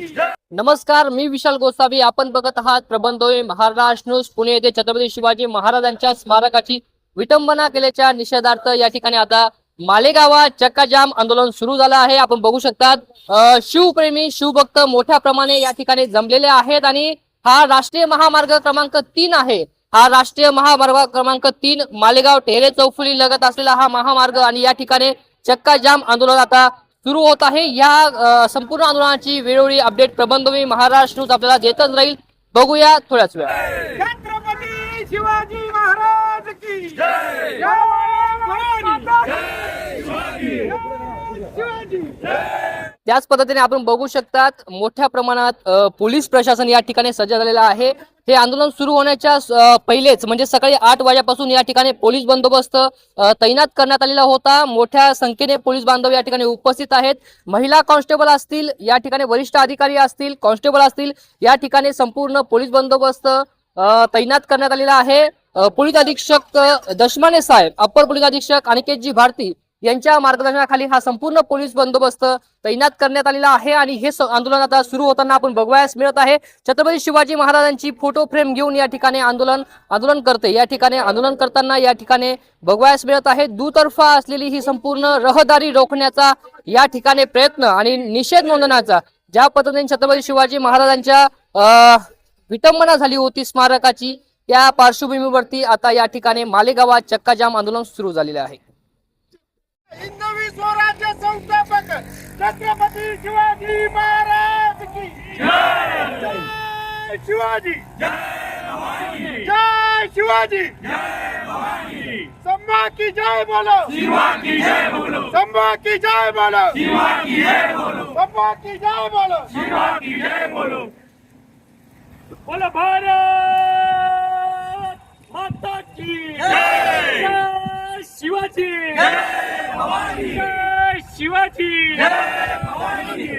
नमस्कार मी विशाल गोसावी. आपण बघत आहात प्रबंधोय महाराष्ट्र न्यूज. पुणे येथे छत्रपती शिवाजी महाराजांच्या स्मारकाची विटंबना केल्याच्या निषेधार्थ या ठिकाणी आता मालेगावात चक्काजाम आंदोलन सुरू झालं आहे. आपण बघू शकतात शिवप्रेमी शिवभक्त मोठ्या प्रमाणे या ठिकाणी जमलेले आहेत आणि हा राष्ट्रीय महामार्ग क्रमांक तीन आहे. हा राष्ट्रीय महामार्ग क्रमांक तीन मालेगाव टेहरे चौफुली लगत असलेला हा महामार्ग आणि या ठिकाणी चक्काजाम आंदोलन आता सुरू होत आहे. या संपूर्ण आंदोलनाची वेळोवेळी अपडेट प्रबंधवी महाराष्ट्र न्यूज आपल्याला देतच राहील. बघूया थोड्याच वेळा छत्रपती शिवाजी महाराज की त्याच पद्धतीने आपण बघू शकतात मोठ्या प्रमाणात पोलीस प्रशासन या ठिकाणी सज्ज झालेलं आहे. हे आंदोलन सुरू होण्याच्या पहिलेच म्हणजे सकाळी आठ वाजेपासून या ठिकाणी पोलीस बंदोबस्त तैनात करण्यात आलेला होता. मोठ्या संख्येने पोलीस बांधव या ठिकाणी उपस्थित आहेत. महिला कॉन्स्टेबल असतील या ठिकाणी वरिष्ठ अधिकारी असतील कॉन्स्टेबल असतील या ठिकाणी संपूर्ण पोलीस बंदोबस्त तैनात करण्यात आलेला आहे. पोलीस अधीक्षक दशमाने साहेब अप्पर पोलीस अधीक्षक अनिकेतजी भारती यांच्या मार्गदर्शनाखाली हा संपूर्ण पोलीस बंदोबस्त तैनात करण्यात आलेला आहे आणि हे स- आंदोलन आता सुरू होताना आपण बघवायस मिळत आहे. छत्रपती शिवाजी महाराजांची फोटो फ्रेम घेऊन या ठिकाणी आंदोलन आंदोलन करते. या ठिकाणी आंदोलन करताना या ठिकाणी बघवायस मिळत आहे. दुतर्फा असलेली ही संपूर्ण रहदारी रोखण्याचा या ठिकाणी प्रयत्न आणि निषेध नोंदण्याचा ज्या पद्धतीने छत्रपती शिवाजी महाराजांच्या विटंबना झाली होती स्मारकाची त्या पार्श्वभूमीवरती आता या ठिकाणी मालेगावात चक्काजाम आंदोलन सुरू झालेलं आहे. हिंदवी स्वराज्य संस्थापक छत्रपती शिवाजी महाराज की. जय शिवाजी. जय शिवाजी. संभा की जय बोलो. की जय बोलो संभा की जय बोलो. शिवा की जय बोलो संभा की जय बोलो. शिवा की जय बोलो बोलो भारत माता की जय! शिवाजी. जय जय शिवाजी।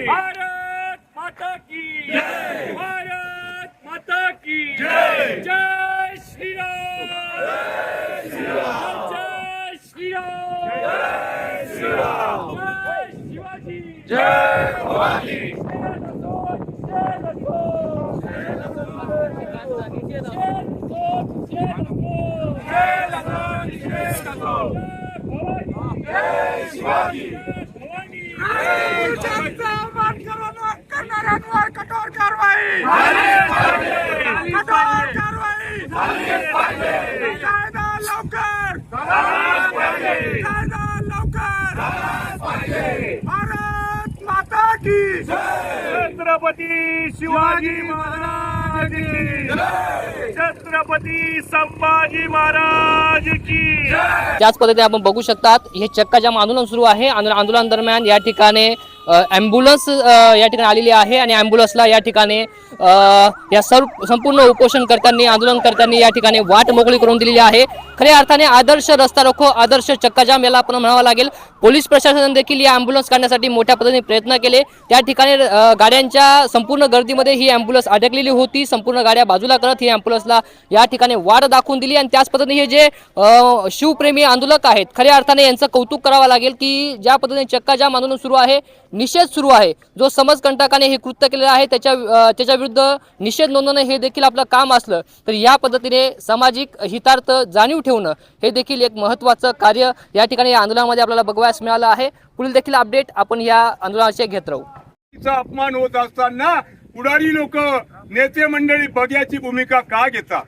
भारत माता की। जय! भारत माता की। जय! जय श्रीराम। जय श्रीराम। जय शिवाजी। जय भवानी। करणाऱ्यांवर कठोर कारवाई कठोर कारवाई कायदा लवकर कायदा लवकर भारत माता की छत्रपती शिवाजी महाराज की छत्रपती संभाजी महाराज की त्याच पद्धतीने आपण बघू शकतात हे चक्काजाम आंदोलन सुरू आहे. आंदोलन आंदोलन दरम्यान या ठिकाणी ॲम्ब्युलन्स या ठिकाणी आलेली आहे आणि ॲम्ब्युलन्सला या ठिकाणी या सर्व संपूर्ण उपोषणकर्त्यांनी आंदोलनकर्त्यांनी या ठिकाणी वाट मोकळी करून दिलेली आहे. खऱ्या अर्थाने आदर्श रस्ता रोखो आदर्श चक्काजाम याला आपण म्हणावं लागेल. पोलीस प्रशासन देखील या ॲम्ब्युलन्स काढण्यासाठी मोठ्या पद्धतीने प्रयत्न केले. त्या ठिकाणी गाड्यांच्या संपूर्ण गर्दीमध्ये ही ॲम्ब्युलन्स अडकलेली होती. संपूर्ण गाड्या बाजूला करत ही ॲम्ब्युलन्सला या ठिकाणी वाट दाखवून दिली आणि त्याच पद्धतीने हे जे शिवप्रेमी आंदोलक आहेत खऱ्या अर्थाने यांचं कौतुक करावं लागेल की ज्या पद्धतीने चक्काजाम आंदोलन सुरू आहे निषेध सुरू आहे. जो समाजकंटकाने हे कृत्य केलेलं आहे त्याच्या त्याच्या विरुद्ध निषेध नोंदवणं हे देखील आपलं काम असलं तर या पद्धतीने सामाजिक हितार्थ जाणीव ठेवणं हे देखील एक महत्त्वाचं कार्य या ठिकाणी या आंदोलनामध्ये आपल्याला बघवायस मिळालं आहे. पुढील देखील अपडेट आपण या आंदोलनाचे घेत राहू. अपमान होत असताना पुढारी लोक नेते मंडळी बघ्याची भूमिका का घेतात?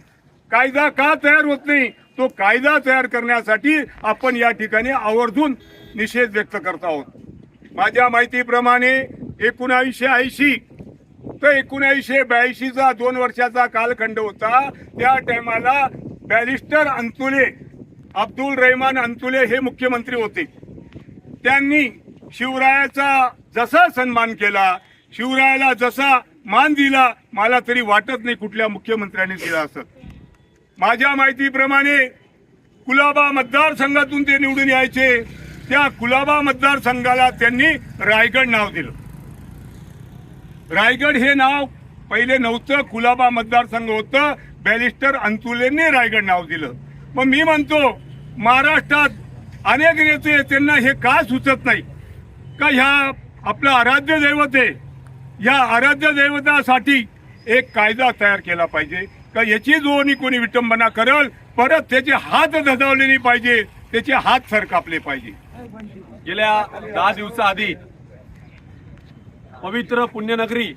कायदा का तयार होत नाही? तो कायदा तयार करण्यासाठी आपण या ठिकाणी आवर्जून निषेध व्यक्त करत आहोत. माझ्या माहितीप्रमाणे एकोणावीसशे ऐंशी तर एकोणीसशे ब्याऐंशीचा दोन वर्षाचा कालखंड होता. त्या टायमाला बॅरिस्टर अंतुले अब्दुल रहमान अंतुले हे मुख्यमंत्री होते. त्यांनी शिवरायाचा जसा सन्मान केला शिवरायाला जसा मान दिला मला तरी वाटत नाही कुठल्या मुख्यमंत्र्यांनी दिला असं. माझ्या माहितीप्रमाणे कुलाबा मतदारसंघातून ते निवडून यायचे. त्या कुलाबा मतदारसंघाला त्यांनी रायगड नाव दिलं. रायगड हे नाव पहिले नव्हतं. कुलाबा मतदारसंघ होतं. बॅरिस्टर अंतुलेंनी रायगड नाव दिलं. मग मी म्हणतो महाराष्ट्रात अनेक नेते त्यांना हे का सुचत नाही? का ह्या आपलं आराध्य दैवत आहे? या आराध्य दैवतासाठी एक कायदा तयार केला पाहिजे. का याची जोडणी कोणी विटंबना करल परत त्याचे हात धजावले नाही पाहिजे त्याचे हात सरकापले पाहिजे. गेल्या दहा दिवसाआधी पवित्र पुण्यनगरी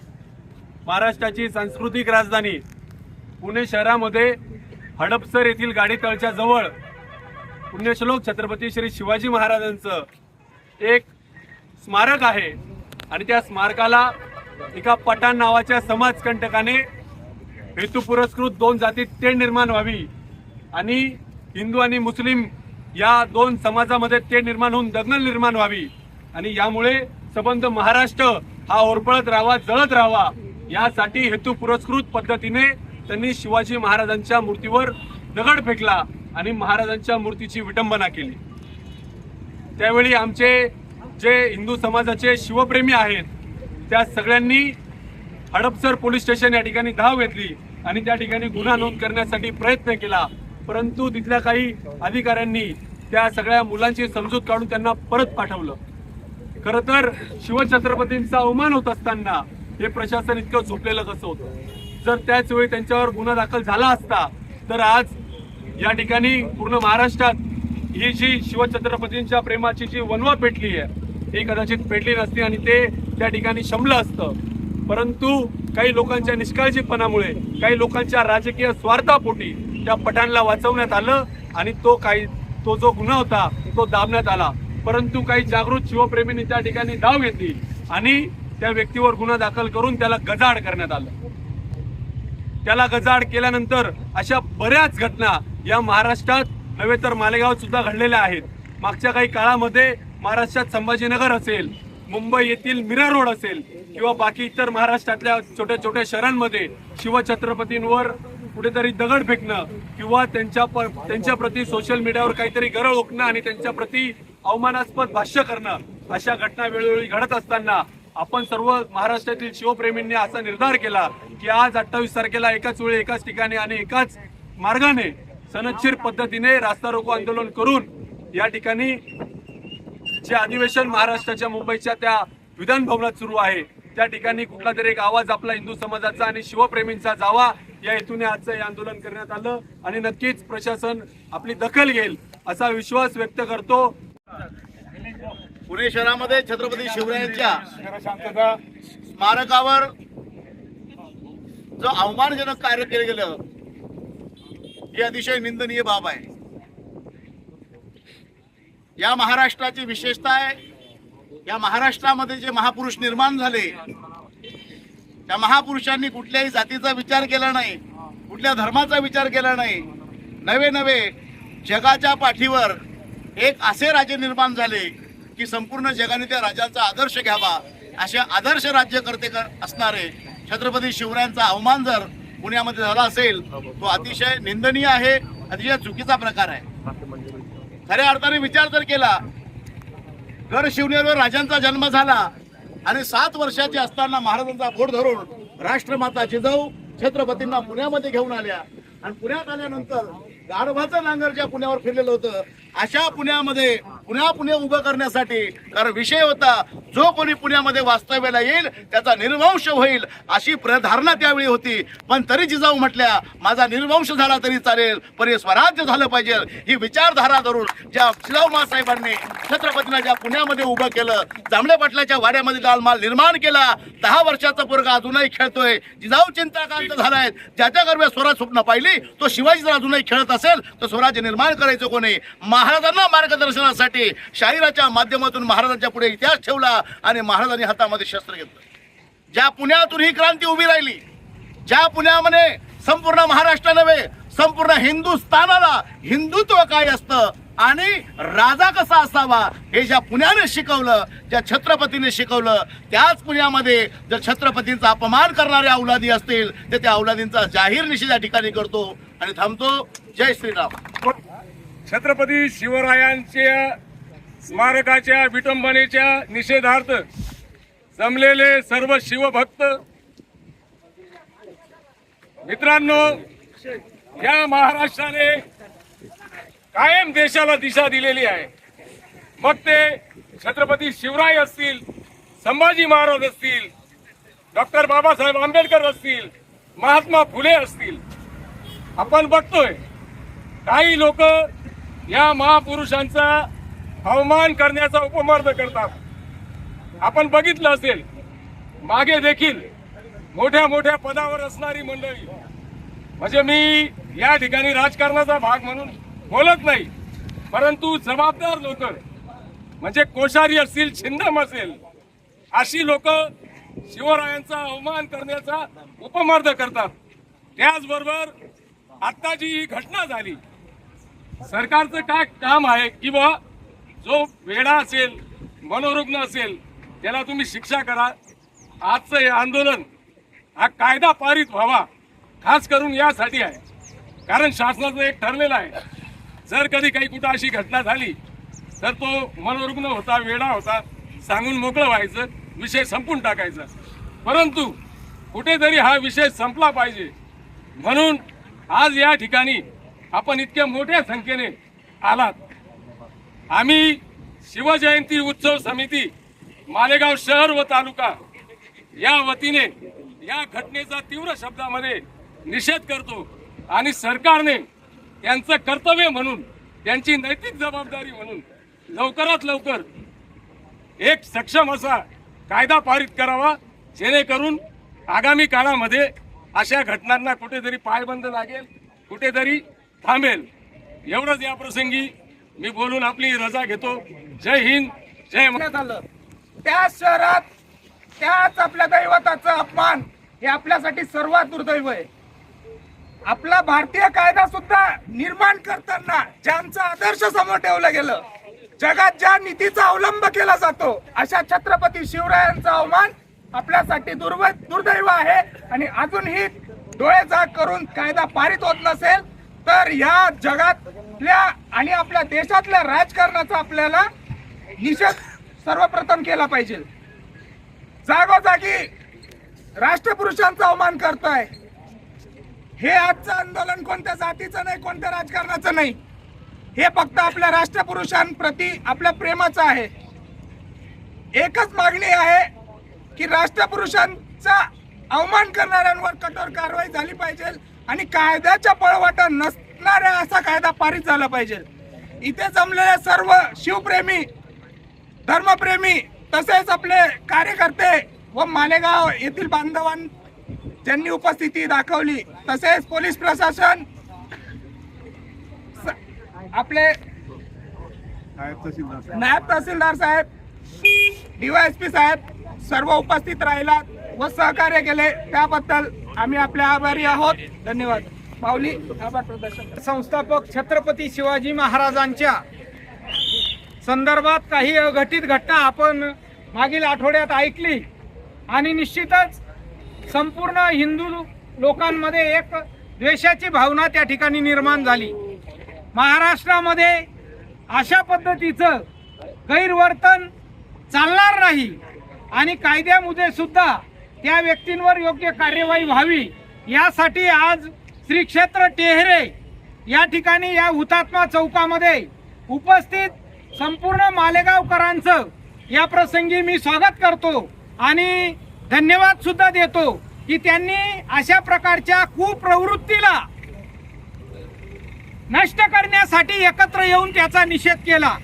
महाराष्ट्राची सांस्कृतिक राजधानी. पुणे शहरामध्ये हडपसर येथील गाडीतळच्या जवळ पुण्यश्लोक छत्रपती श्री शिवाजी महाराजांचं एक स्मारक आहे आणि त्या स्मारकाला एका पठाण नावाच्या समाजकंटकाने हेतू पुरस्कृत दोन जातीत तेढ निर्माण व्हावी आणि हिंदू आणि मुस्लिम या दोन समाजामध्ये तेढ निर्माण होऊन दंगल निर्माण व्हावी. आणि यामुळे संबंध महाराष्ट्र हा ओरपळत राहावा जळत राहावा यासाठी हेतू पुरस्कृत पद्धतीने त्यांनी शिवाजी महाराजांच्या मूर्तीवर दगड फेकला आणि महाराजांच्या मूर्तीची विटंबना केली. त्यावेळी आमचे जे हिंदू समाजाचे शिवप्रेमी आहेत त्या सगळ्यांनी हडपसर पोलीस स्टेशन या ठिकाणी धाव घेतली आणि त्या ठिकाणी गुन्हा नोंद करण्यासाठी प्रयत्न केला. परंतु तिथल्या काही अधिकाऱ्यांनी त्या सगळ्या मुलांची समजूत काढून त्यांना परत पाठवलं. खर तर शिवछत्रपतींचा अवमान होत असताना हे प्रशासन इतकं झोपलेलं कसं होतं? जर त्याच वेळी त्यांच्यावर गुन्हा दाखल झाला असता तर आज या ठिकाणी पूर्ण महाराष्ट्रात ही जी शिवछत्रपतींच्या प्रेमाची जी वनवा पेटली आहे ही कदाचित पेटली नसती आणि ते त्या ठिकाणी शमलं असतं. परंतु काही लोकांच्या निष्काळजीपणामुळे काही लोकांच्या राजकीय स्वार्थापोटी त्या पठाणला वाचवण्यात आलं आणि तो काही तो जो गुन्हा होता तो दाबण्यात आला. परंतु काही जागृत शिवप्रेमींनी त्या ठिकाणी धाव घेतली आणि त्या व्यक्तीवर गुन्हा दाखल करून त्याला गजाड करण्यात आलं. त्याला गजाड केल्यानंतर अशा बऱ्याच घटना या महाराष्ट्रात नव्हे तर मालेगावात सुद्धा घडलेल्या आहेत. मागच्या काही काळामध्ये महाराष्ट्रात संभाजीनगर असेल मुंबई येथील मिरर रोड असेल किंवा बाकी इतर महाराष्ट्रातल्या छोट्या छोट्या शहरांमध्ये शिवछत्रपतींवर कुठेतरी दगड फेकणं किंवा त्यांच्या त्यांच्याप्रती सोशल मीडियावर काहीतरी गरळ ओकणं आणि त्यांच्याप्रती अवमानास्पद भाष्य करणं अशा घटना वेळोवेळी घडत असताना आपण सर्व महाराष्ट्रातील शिवप्रेमींनी असा निर्धार केला की आज अठ्ठावीस तारखेला एकाच वेळी एकाच ठिकाणी आणि एकाच मार्गाने सनच्छीर पद्धतीने रास्ता रोको आंदोलन करून या ठिकाणी जे अधिवेशन महाराष्ट्राच्या मुंबईच्या त्या विधान भवनात सुरू आहे त्या ठिकाणी कुठला तरी एक आवाज आपला हिंदू समाजाचा आणि शिवप्रेमींचा जावा या हेतूने आजचं हे आंदोलन करण्यात आलं आणि नक्कीच प्रशासन आपली दखल घेईल असा विश्वास व्यक्त करतो. पुणे शहरामध्ये छत्रपती शिवरायांच्या स्मारकावर जो अवमानजनक कार्य केलं गेलं ही अतिशय निंदनीय बाब आहे. या महाराष्ट्राची विशेषता आहे या महाराष्ट्रामध्ये जे महापुरुष निर्माण झाले त्या महापुरुषांनी कुठल्याही जातीचा विचार केला नाही कुठल्या धर्माचा विचार केला नाही. नवे नवे जगाच्या पाठीवर एक असे राजे निर्माण झाले की संपूर्ण जगाने त्या राजांचा आदर्श घ्यावा. असे आदर्श राज्यकर्ते असणारे छत्रपती शिवरायांचा अवमान जर पुण्यामध्ये झाला असेल तो अतिशय निंदनीय आहे अतिशय चुकीचा प्रकार आहे. खऱ्या अर्थाने विचार जर केला गड शिवनेरवर राजांचा जन्म झाला आणि सात वर्षाचे असताना महाराजांचा बोट धरून राष्ट्रमाता जिजाऊ छत्रपतींना पुण्यामध्ये घेऊन आल्या आणि पुण्यात आल्यानंतर गाढवाचं नांगर ज्या पुण्यावर फिरलेलं होतं अशा पुण्यामध्ये पुन्हा पुणे उभं करण्यासाठी. कारण विषय होता जो कोणी पुण्यामध्ये वास्तव्याला येईल त्याचा निर्वंश होईल अशी प्रधारणा त्यावेळी होती. पण तरी जिजाऊ म्हटल्या माझा निर्वंश झाला तरी चालेल पण हे स्वराज्य झालं पाहिजे. ही विचारधारा धरून ज्या जिजाऊ मासाहेबांनी छत्रपतीनं ज्या पुण्यामध्ये उभं केलं जांभळे पाटलाच्या वाड्यामध्ये लाल माल निर्माण केला दहा वर्षाचा पोरगा अजूनही खेळतोय. जिजाऊ चिंताकांत झालाय. ज्याच्या गर्भे स्वराज स्वप्न पाहिली तो शिवाजी जर अजूनही खेळत असेल तर स्वराज्य निर्माण करायचं कोणी? महाराजांना मार्गदर्शनासाठी शाहिराच्या माध्यमातून महाराजांच्या पुढे इतिहास ठेवला आणि महाराजांनी हातामध्ये शस्त्र घेतलं. ज्या पुण्यातून ही क्रांती उभी राहिली ज्या पुण्यामध्ये संपूर्ण महाराष्ट्र नव्हे संपूर्ण हिंदुस्थानाला हिंदुत्व काय असतं आणि राजा कसा असावा हे ज्या पुण्याने शिकवलं ज्या छत्रपतीने शिकवलं त्याच पुण्यामध्ये जर छत्रपतींचा अपमान करणारे औलादी असतील तर त्या औलादींचा जाहीर निषेध या ठिकाणी करतो आणि थांबतो. जय श्रीराम. छत्रपती शिवरायांच्या स्मारकाच्या विटंबनेच्या निषेधार्थ जमलेले सर्व शिवभक्त मित्रांनो या महाराष्ट्राने कायम देशाला दिशा दिलेली आहे. मग ते छत्रपती शिवराय असतील संभाजी महाराज असतील डॉक्टर बाबासाहेब आंबेडकर असतील महात्मा फुले असतील. आपण बघतोय काही लोक या महापुरुषांचा अवमान करण्याचा उपमार्ग करतात. आपण बघितलं असेल मागे देखील मोठ्या मोठ्या पदावर असणारी मंडळी. म्हणजे मी या ठिकाणी राजकारणाचा भाग म्हणून बोलत नाही. परंतु जबाबदार लोक म्हणजे कोशारी असतील छिंदम असेल अशी लोक शिवरायांचा अवमान करण्याचा उपमार्ग करतात. त्याचबरोबर आता जी ही घटना झाली सरकारचं काय काम आहे की बा जो वेडा असेल मनोरुग्ण असेल त्याला तुम्ही शिक्षा करा. आजचं हे आंदोलन हा कायदा पारित व्हावा खास करून यासाठी आहे. कारण शासनाचं एक ठरलेलं आहे जर कधी काही कुठं अशी घटना झाली तर तो मनोरुग्ण होता वेडा होता सांगून मोकळं व्हायचं विषय संपून टाकायचा. परंतु कुठेतरी हा विषय संपला पाहिजे. म्हणून आज या ठिकाणी आपण इतक्या मोठ्या संख्येने आलात. आम्ही शिवजयंती उत्सव समिती मालेगाव शहर व तालुका या वतीने या घटनेचा तीव्र शब्दामध्ये निषेध करतो आणि सरकारने त्यांचं कर्तव्य म्हणून त्यांची नैतिक जबाबदारी म्हणून लवकरात लवकर एक सक्षम असा कायदा पारित करावा जेणेकरून आगामी काळामध्ये अशा घटनांना कुठेतरी पायबंद लागेल कुठेतरी थांबेल. एवढंच या प्रसंगी मी बोलून आपली रजा घेतो. जय हिंद जय आलं. त्या शहरात त्याच आपल्या दैवताचं अपमान हे आपल्यासाठी सर्वात दुर्दैव आहे. आपला भारतीय कायदा सुद्धा निर्माण करताना ज्यांचा आदर्श समोर ठेवलं गेलं जगात ज्या नीतीचा अवलंब केला जातो अशा छत्रपती शिवरायांचा अवमान आपल्यासाठी दुर्व दुर्दैव आहे. आणि अजूनही डोळे जाग करून कायदा पारित होत नसेल तर या जगातल्या आणि आपल्या देशातल्या राजकारणाचा आपल्याला निषेध सर्वप्रथम केला पाहिजे. जागोजागी राष्ट्रपुरुषांचा अवमान करताय. हे आजचं आंदोलन कोणत्या जातीचं नाही कोणत्या राजकारणाचं नाही. हे फक्त आपल्या राष्ट्रपुरुषांप्रती आपल्या प्रेमाचं आहे. एकच मागणी आहे की राष्ट्रपुरुषांचा अवमान करणाऱ्यांवर कठोर कारवाई झाली पाहिजे आणि कायद्याच्या पळवाटा नसणाऱ्या असा कायदा पारित झाला पाहिजे. इथे जमलेले सर्व शिवप्रेमी धर्मप्रेमी तसेच आपले कार्यकर्ते व मालेगाव येथील बांधवां ज्यांनी उपस्थिती दाखवली. तसेच पोलीस प्रशासन आपले नायब तहसीलदार साहेब. डीवायएसपी साहेब सर्व उपस्थित राहिला व सहकार्य केले. त्याबद्दल आम्ही आपले आभारी आहोत. धन्यवाद. माऊली आभार प्रदर्शन. संस्थापक छत्रपती शिवाजी महाराजांच्या संदर्भात काही अघटित घटना आपण मागील आठवड्यात ऐकली. आणि निश्चितच संपूर्ण हिंदू लोकांमध्ये एक द्वेषाची भावना त्या ठिकाणी निर्माण झाली. महाराष्ट्रामध्ये अशा पद्धतीचं गैरवर्तन चालणार नाही आणि कायद्यामध्ये सुद्धा त्या व्यक्तींवर योग्य कार्यवाही व्हावी यासाठी आज श्री क्षेत्र टेहरे या ठिकाणी या हुतात्मा चौकामध्ये उपस्थित संपूर्ण मालेगावकरांचं या प्रसंगी मी स्वागत करतो आणि धन्यवाद सुद्धा देतो की त्यांनी अशा प्रकारच्या कुप्रवृत्तीला नष्ट करण्यासाठी एकत्र येऊन त्याचा निषेध केला.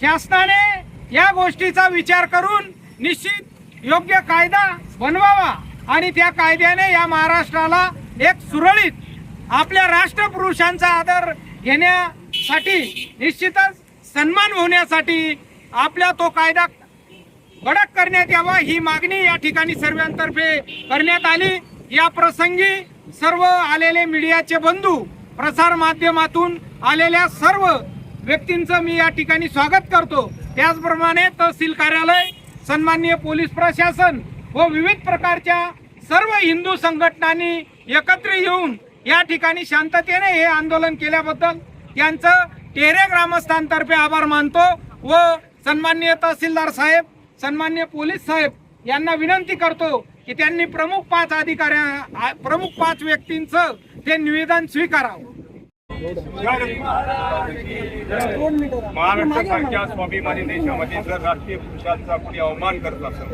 शासनाने या गोष्टीचा विचार करून निश्चित योग्य कायदा बनवावा आणि त्या कायद्याने या महाराष्ट्राला एक सुरळीत आपल्या राष्ट्रपुरुषांचा आदर घेण्यासाठी निश्चितच सन्मान होण्यासाठी आपल्या तो कायदा कडक करण्यात यावा ही मागणी या ठिकाणी सर्वांतर्फे करण्यात आली. या प्रसंगी सर्व आलेले मीडियाचे बंधू प्रसार माध्यमातून आलेल्या सर्व व्यक्तींचं मी या ठिकाणी स्वागत करतो. त्याचप्रमाणे तहसील कार्यालय सन्माननीय पोलीस प्रशासन व विविध प्रकारच्या सर्व हिंदू संघटनांनी एकत्र येऊन या ठिकाणी शांततेने हे आंदोलन केल्याबद्दल त्यांचं टेरे ग्रामस्थांतर्फे आभार मानतो व सन्माननीय तहसीलदार साहेब सन्मान्य पोलीस साहेब यांना विनंती करतो की त्यांनी प्रमुख पाच अधिकाऱ्या प्रमुख पाच व्यक्तींचं ते निवेदन स्वीकारावं. महाराष्ट्रासारख्या स्वाभिमानी देशामध्ये जर राष्ट्रीय पुरुषांचा कुणी अवमान करत असेल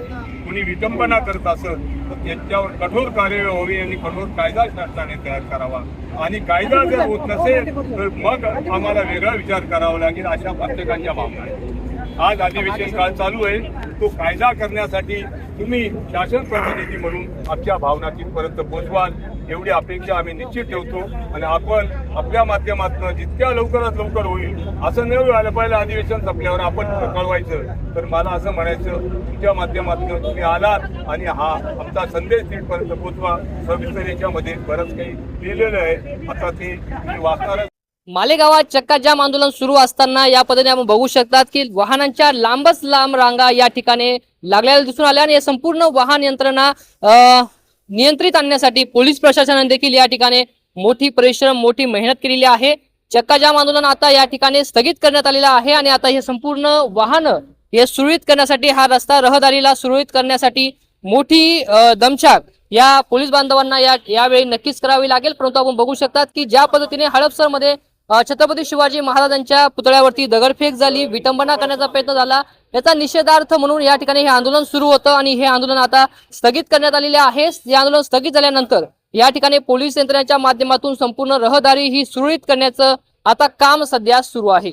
कुणी विटंबना करत असेल तर त्यांच्यावर कठोर कार्यवाही व्हावी आणि कठोर कायदा शासनाने तयार करावा. आणि कायदा जर होत नसेल तर मग आम्हाला वेगळा विचार करावा लागेल अशा प्रत्येकांच्या भावना आहेत. आज अधिवेशन काळ चालू आहे. तो कायदा करण्यासाठी तुम्ही शासन प्रतिनिधी म्हणून आमच्या भावना तिथपर्यंत पोहोचवाल एवढी अपेक्षा आम्ही निश्चित ठेवतो. आणि आपण आपल्या माध्यमातून जितक्या लवकरात लवकर होईल असं न व्हायला पाहिजे अधिवेशन संपल्यावर आपण कळवायचं. तर मला असं म्हणायचं तुमच्या माध्यमातून तुम्ही आलात आणि हा आमचा संदेश तिथपर्यंत पोहोचवा सविस्तर याच्यामध्ये बरंच काही लिहिलेलं आहे. आता ते वाचणारच मालेगावात चक्काजाम आंदोलन सुरू असताना या पद्धतीने आपण बघू शकतात की वाहनांच्या लांबच लांब रांगा या ठिकाणी लागलेल्या दिसून आल्या आणि हे संपूर्ण वाहन यंत्रणा नियंत्रित आणण्यासाठी पोलीस प्रशासनाने देखील या ठिकाणी मोठी परिश्रम मोठी मेहनत केलेली आहे. चक्काजाम आंदोलन आता या ठिकाणी स्थगित करण्यात आलेलं आहे आणि आता हे संपूर्ण वाहन हे सुरळीत करण्यासाठी हा रस्ता रहदारीला सुरळीत करण्यासाठी मोठी दमछाक या पोलीस बांधवांना या यावेळी नक्कीच करावी लागेल. परंतु आपण बघू शकतात की ज्या पद्धतीने हडपसरमध्ये छत्रपती शिवाजी महाराजांच्या पुतळ्यावरती दगडफेक झाली विटंबना करण्याचा प्रयत्न झाला. याचा निषेधार्थ म्हणून या ठिकाणी हे आंदोलन सुरू होतं आणि हे आंदोलन आता स्थगित करण्यात आलेले आहे. हे आंदोलन स्थगित झाल्यानंतर या ठिकाणी पोलीस यंत्रणेच्या माध्यमातून संपूर्ण रहदारी ही सुरळीत करण्याचं आता काम सध्या सुरू आहे.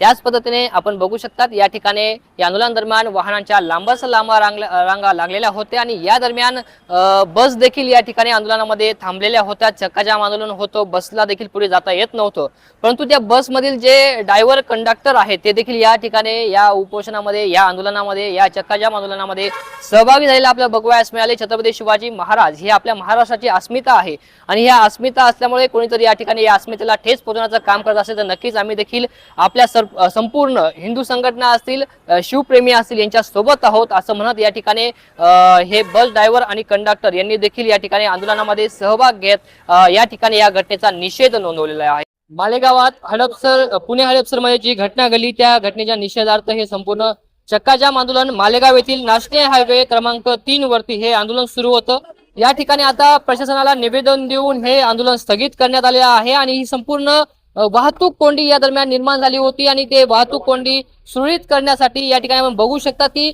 त्याच पद्धतीने आपण बघू शकतात या ठिकाणी या आंदोलन दरम्यान वाहनांच्या लांबच लांब रांगा लागलेल्या होत्या आणि या दरम्यान बस देखील या ठिकाणी आंदोलनामध्ये थांबलेल्या होत्या. चक्काजाम आंदोलन होतं बसला देखील पुढे जाता येत नव्हतं. परंतु त्या बसमधील जे ड्रायव्हर कंडक्टर आहेत ते देखील या ठिकाणी या उपोषणामध्ये या आंदोलनामध्ये या चक्काजाम आंदोलनामध्ये सहभागी झालेला आपल्याला बघवायस मिळाले. छत्रपती शिवाजी महाराज ही आपल्या महाराष्ट्राची अस्मिता आहे. आणि ह्या अस्मिता असल्यामुळे कोणीतरी या ठिकाणी या अस्मितेला ठेच पोहोचवण्याचं काम करत असेल तर नक्कीच आम्ही देखील आपल्या सर्व संपूर्ण हिंदू संघटना असतील शिवप्रेमी असतील यांच्या सोबत आहोत असं म्हणत या ठिकाणी हे बस ड्रायव्हर आणि कंडक्टर यांनी देखील या ठिकाणी आंदोलनामध्ये सहभाग घेत या ठिकाणी या घटनेचा निषेध नोंदवलेला आहे. मालेगावात हडपसर पुणे हडपसरमध्ये जी घटना घडली त्या घटनेच्या निषेधार्थ हे संपूर्ण चक्काजाम आंदोलन मालेगाव येथील नाशने हायवे क्रमांक तीन वरती हे आंदोलन सुरू होतं. या ठिकाणी आता प्रशासनाला निवेदन देऊन हे आंदोलन स्थगित करण्यात आले आहे आणि ही संपूर्ण वाहतूक कोंडी या दरम्यान निर्माण झाली होती आणि ते वाहतूक कोंडी सुरळीत करण्यासाठी या ठिकाणी आपण बघू शकता की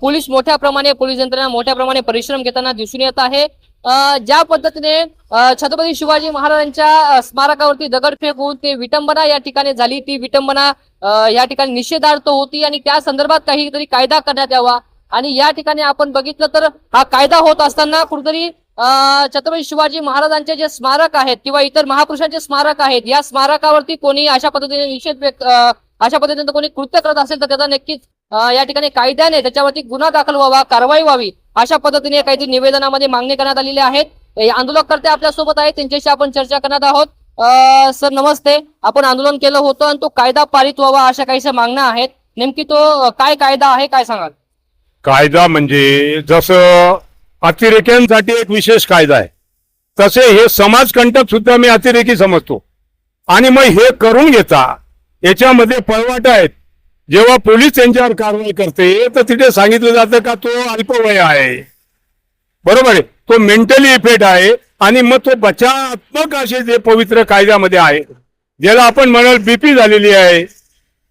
पोलीस मोठ्या प्रमाणे पोलीस यंत्रणा मोठ्या प्रमाणे परिश्रम घेताना दिसून येत आहे. ज्या पद्धतीने छत्रपती शिवाजी महाराजांच्या स्मारकावरती दगडफेक होऊन ते विटंबना या ठिकाणी झाली. ती विटंबना या ठिकाणी निषेधार्थ होती आणि त्या संदर्भात काहीतरी कायदा करण्यात यावा. आणि या ठिकाणी आपण बघितलं तर हा कायदा होत असताना कुठेतरी छत्रपती शिवाजी महाराजांचे जे स्मारक आहेत किंवा इतर महापुरुषांचे स्मारक आहेत या स्मारकावरती कोणी अशा पद्धतीने निषेध व्यक्त अशा पद्धतीने कोणी कृत्य करत असेल तर त्याचा नक्कीच या ठिकाणी कायद्याने त्याच्यावरती गुन्हा दाखल व्हावा कारवाई व्हावी अशा पद्धतीने काहीतरी निवेदनामध्ये मागणी करण्यात आलेली आहेत हे आंदोलनकर्ते आपल्यासोबत आहेत त्यांच्याशी आपण चर्चा करणार आहोत. सर नमस्ते. आपण आंदोलन केलं होतं आणि तो कायदा पारित व्हावा अशा काहीशा मागण्या आहेत. नेमकी तो काय कायदा आहे काय सांगाल? कायदा म्हणजे जसं अतिरेक्यांसाठी एक विशेष कायदा आहे. तसे हे समाजकंटक सुद्धा मी अतिरेकी समजतो. आणि मग हे करून घेता याच्यामध्ये पळवाट आहेत. जेव्हा पोलीस त्यांच्यावर कारवाई करते तर तिथे सांगितलं जातं का तो अल्पवय आहे. बरोबर आहे? तो मेंटली इफेक्ट आहे आणि मग तो बचावात्मक असे जे पवित्र कायद्यामध्ये आहे ज्याला आपण म्हणाल बीपी झालेली आहे.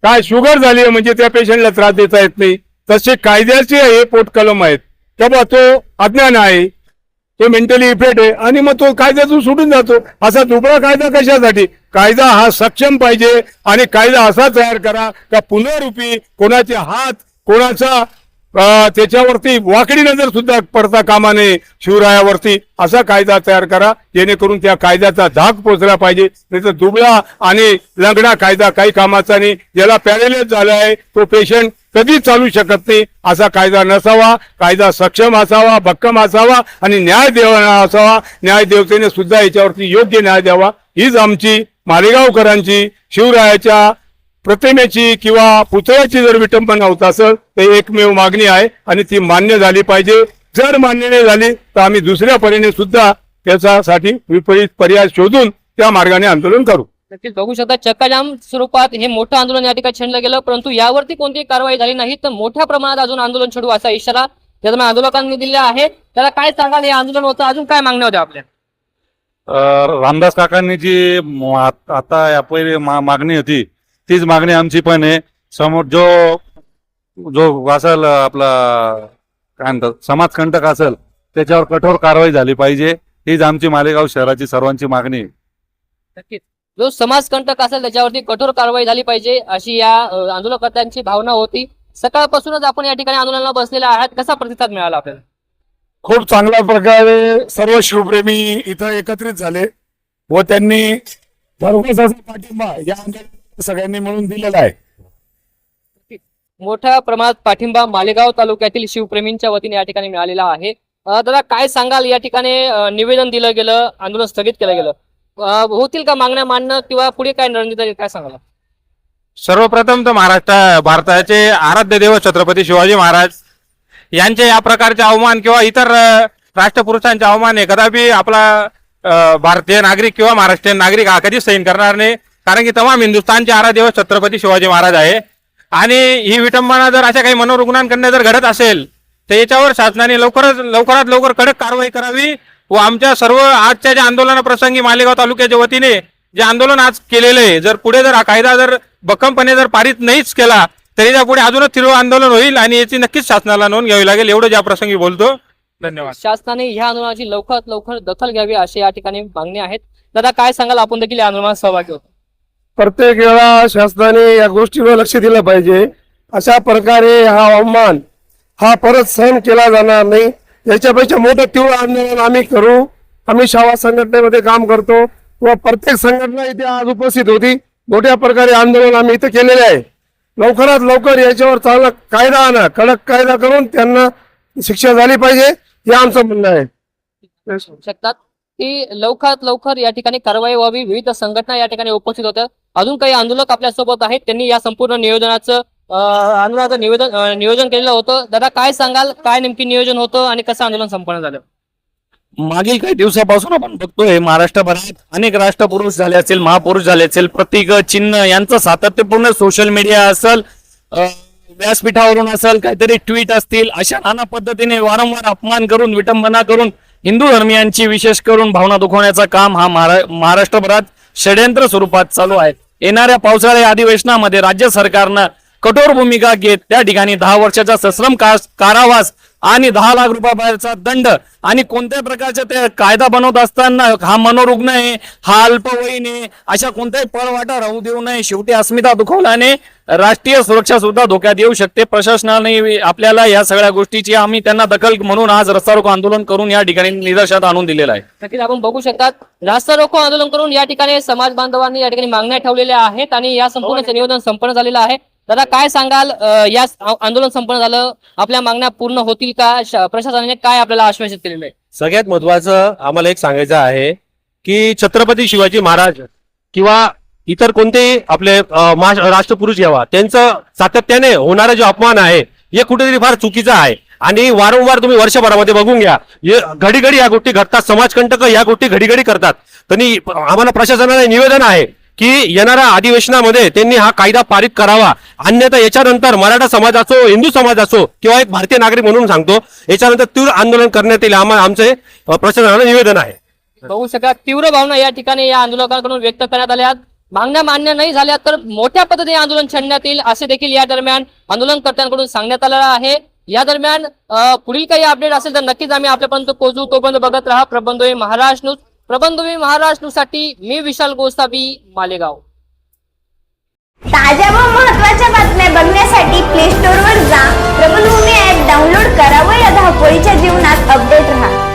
काय शुगर झाली आहे म्हणजे त्या पेशंटला त्रास देता येत नाही. तसे कायद्याचे हे पोटकलम आहेत. तेव्हा तो अज्ञान आहे. तो मेंटली इफेक्ट आहे. आणि मग तो कायद्यातून सुटून जातो. असा दुबळा कायदा कशासाठी? कायदा हा सक्षम पाहिजे आणि कायदा असा तयार करा का पुनरुपी कोणाचे हात कोणाचा त्याच्यावरती वाकडी नजर सुद्धा पडता कामा नये शिवरायावरती. असा कायदा तयार करा. जेणेकरून त्या कायद्याचा धाक पोचला पाहिजे. नाही तर दुबळा आणि लंगडा कायदा काही कामाचा नाही. ज्याला पॅरेलेस झाला आहे तो पेशंट कधी चालू शकत नाही. असा कायदा नसावा कायदा सक्षम असावा भक्कम असावा आणि न्याय देवाना असावा. न्याय देवतेने सुद्धा याच्यावरती योग्य न्याय द्यावा. हीच आमची मालेगावकरांची शिवरायाच्या प्रतिमेची किंवा पुतळ्याची जर विटंबना होत असेल तर एकमेव मागणी आहे आणि ती मान्य झाली पाहिजे. जर मान्य नाही झाली तर आम्ही दुसऱ्या परीने सुद्धा त्याच्यासाठी विपरीत पर्याय शोधून त्या मार्गाने आंदोलन करू. नक्कीच बघू शकता. चक्काजाम स्वरूपात हे मोठं आंदोलन या ठिकाणी छेडलं गेलं परंतु यावरती कोणतीही कारवाई झाली नाही. तर मोठ्या प्रमाणात अजून आंदोलन छेडू असा इशारा त्यादरम्यान आंदोलकांनी दिला आहे. त्याला काय सांगाल? हे आंदोलन होतं. अजून काय मागण्या होत्या आपल्या? रामदास काकांनी जी आत- या पहिले मागणी होती तीच मागणी आमची पण आहे. समोर जो जो असेल आपला काय म्हणतात समाजकंटक असेल त्याच्यावर कठोर कारवाई झाली पाहिजे. हीच आमची मालेगाव शहराची सर्वांची मागणी आहे. नक्कीच. जो समाजकंटक असेल त्याच्यावरती कठोर कारवाई झाली पाहिजे अशी या आंदोलनकर्त्यांची भावना होती. सकाळपासूनच आपण या ठिकाणी आंदोलनाला बसलेले आहात. कसा प्रतिसाद मिळाला आपल्याला? खूप चांगल्या प्रकारे सर्व शिवप्रेमी इथं एकत्रित झाले व त्यांनी पाठिंबा या सगळ्यांनी मिळून दिलेला आहे. मोठ्या प्रमाणात पाठिंबा मालेगाव तालुक्यातील शिवप्रेमींच्या वतीने या ठिकाणी मिळालेला आहे. दादा काय सांगाल? या ठिकाणी निवेदन दिलं गेलं आंदोलन स्थगित केलं गेलं. होतील का मागण्या मानणं किंवा पुढे काय रणनीती काय सांगाल? सर्वप्रथम तर महाराष्ट्र भारताचे आराध्य देव छत्रपती शिवाजी महाराज. यांचे या प्रकारचे अवमान किंवा इतर राष्ट्रपुरुषांचे अवमान हे कदापि आपला भारतीय नागरिक किंवा महाराष्ट्रीयन नागरिक हा कधीच सहन करणार नाही. कारण की तमाम हिंदुस्थानचे आराध्य छत्रपती शिवाजी महाराज आहे. आणि ही विटंबना जर अशा काही मनोरुग्णांकडनं जर घडत असेल तर याच्यावर शासनाने लवकरच लवकरात लवकर कडक कारवाई करावी. व आमच्या सर्व आजच्या ज्या आंदोलनाप्रसंगी मालेगाव तालुक्याच्या वतीने जे आंदोलन आज केलेलं आहे जर पुढे जर हा कायदा जर भक्कमपणे जर पारित नाहीच केला तरी त्या पुढे अजूनच तीव्र आंदोलन होईल आणि याची नक्कीच शासनाला नोंद घ्यावी लागेल. एवढं या प्रसंगी बोलतो धन्यवाद. शासनाने ह्या आंदोलनाची लवकरात लवकर दखल घ्यावी अशी या ठिकाणी मागणी आहेत दादा काय सांगाल? आपण देखील या आंदोलनात सहभागी होतो. प्रत्येक वेळा शासनाने या गोष्टीवर लक्ष दिलं पाहिजे. अशा प्रकारे हा अवमान हा परत सहन केला जाणार नाही. याच्यापेक्षा मोठं तीव्र आंदोलन आम्ही करू. आम्ही शावा संघटनेमध्ये काम करतो. व प्रत्येक संघटना इथे आज उपस्थित होती. मोठ्या प्रकारे आंदोलन आम्ही इथे केलेले आहे. लवकरात लवकर याच्यावर चांगला कायदा आणा. कडक कायदा करून त्यांना शिक्षा झाली पाहिजे. हे आमचं म्हणणं आहे. शकतात. की लवकरात लवकर या ठिकाणी कारवाई व्हावी. विविध संघटना या ठिकाणी उपस्थित होत्या. अजून काही आंदोलक आपल्यासोबत आहेत. त्यांनी या संपूर्ण नियोजनाचं आंदोलनाचं निवेदन नियोजन केलेलं होतं. दादा काय सांगाल? काय नेमकी नियोजन होतं आणि कसं आंदोलन संपन्न झालं? मागील काही दिवसापासून आपण बघतोय महाराष्ट्रभरात अनेक राष्ट्रपुरुष झाले असेल महापुरुष झाले असेल प्रतीक चिन्ह यांचं सातत्यपूर्ण सोशल मीडिया असेल व्यासपीठावरून असेल काहीतरी ट्विट असतील अशा नाना पद्धतीने वारंवार अपमान करून विटंबना करून हिंदू धर्मियांची विशेष करून भावना दुखवण्याचं काम हा महारा- महाराष्ट्रभरात षड्यंत्र स्वरूपात चालू आहे. येणाऱ्या पावसाळ्या अधिवेशनामध्ये राज्य सरकारनं कठोर भूमिका घेत त्या ठिकाणी दहा वर्षाचा सश्रम कारावास आणि दहा लाख रुपयाचा दंड आणि कोणत्या प्रकारचा ते कायदा बनवत असताना हा मनोरुग्ण आहे हा अल्पवयीन आहे अशा कोणत्याही पळवाटा राहू देऊ नये. शेवटी अस्मिता दुखवल्याने राष्ट्रीय सुरक्षा सुद्धा धोक्यात येऊ शकते. प्रशासनाने आपल्याला या सगळ्या गोष्टीची आम्ही त्यांना दखल म्हणून आज रस्ता रोको आंदोलन करून या ठिकाणी निदर्शनात आणून दिलेलं आहे. नक्कीच आपण बघू शकतात रास्ता रोको आंदोलन करून या ठिकाणी समाज बांधवांनी या ठिकाणी मागण्या ठेवलेल्या आहेत आणि या संपूर्ण निवेदन संपन्न झालेलं आहे. दादा काय सांगाल? या आंदोलन संपन्न झालं. आपल्या मागण्या पूर्ण होतील का? श- प्रशासनाने काय आपल्याला आश्वासित केलेलं आहे? सगळ्यात महत्वाचं आम्हाला एक सांगायचं आहे की छत्रपती शिवाजी महाराज किंवा इतर कोणतेही आपले राष्ट्रपुरुष घ्यावा त्यांचं सातत्याने होणारा जो अपमान आहे हे कुठेतरी फार चुकीचं आहे. आणि वारंवार तुम्ही वर्षभरामध्ये बघून घ्या घडी घडी या गोष्टी घडतात समाजकंटक या गोष्टी घडी घडी करतात. त्यांनी आम्हाला प्रशासनाला निवेदन आहे की येणाऱ्या अधिवेशनामध्ये त्यांनी हा कायदा पारित करावा. अन्यथा याच्यानंतर मराठा समाज असो हिंदू समाज असो किंवा एक भारतीय नागरिक म्हणून सांगतो याच्यानंतर तीव्र आंदोलन करण्यात येईल. आम्हाला आमचे प्रशासनाला निवेदन आहे. बघू शकाल तीव्र भावना या ठिकाणी या आंदोलकांकडून व्यक्त करण्यात आल्या. मागण्या मान्य नाही झाल्या तर मोठ्या पद्धतीने आंदोलन छेडण्यात येईल असे देखील या दरम्यान आंदोलनकर्त्यांकडून सांगण्यात आलेलं आहे. या दरम्यान पुढील काही अपडेट असेल तर नक्कीच आम्ही आपल्यापर्यंत पोहोचू. तोपर्यंत बघत राहा प्रबंध महाराष्ट्र न्यूज. प्रबंधभूमी महाराष्ट्रसाठी मी विशाल गोसावी मालेगाव. ताज्या व महत्त्वाच्या बातम्या बघण्यासाठी प्ले स्टोर वर जा. प्रबंधभूमी ऍप डाउनलोड करा व या धावपळीच्या जीवनात अपडेट राहा.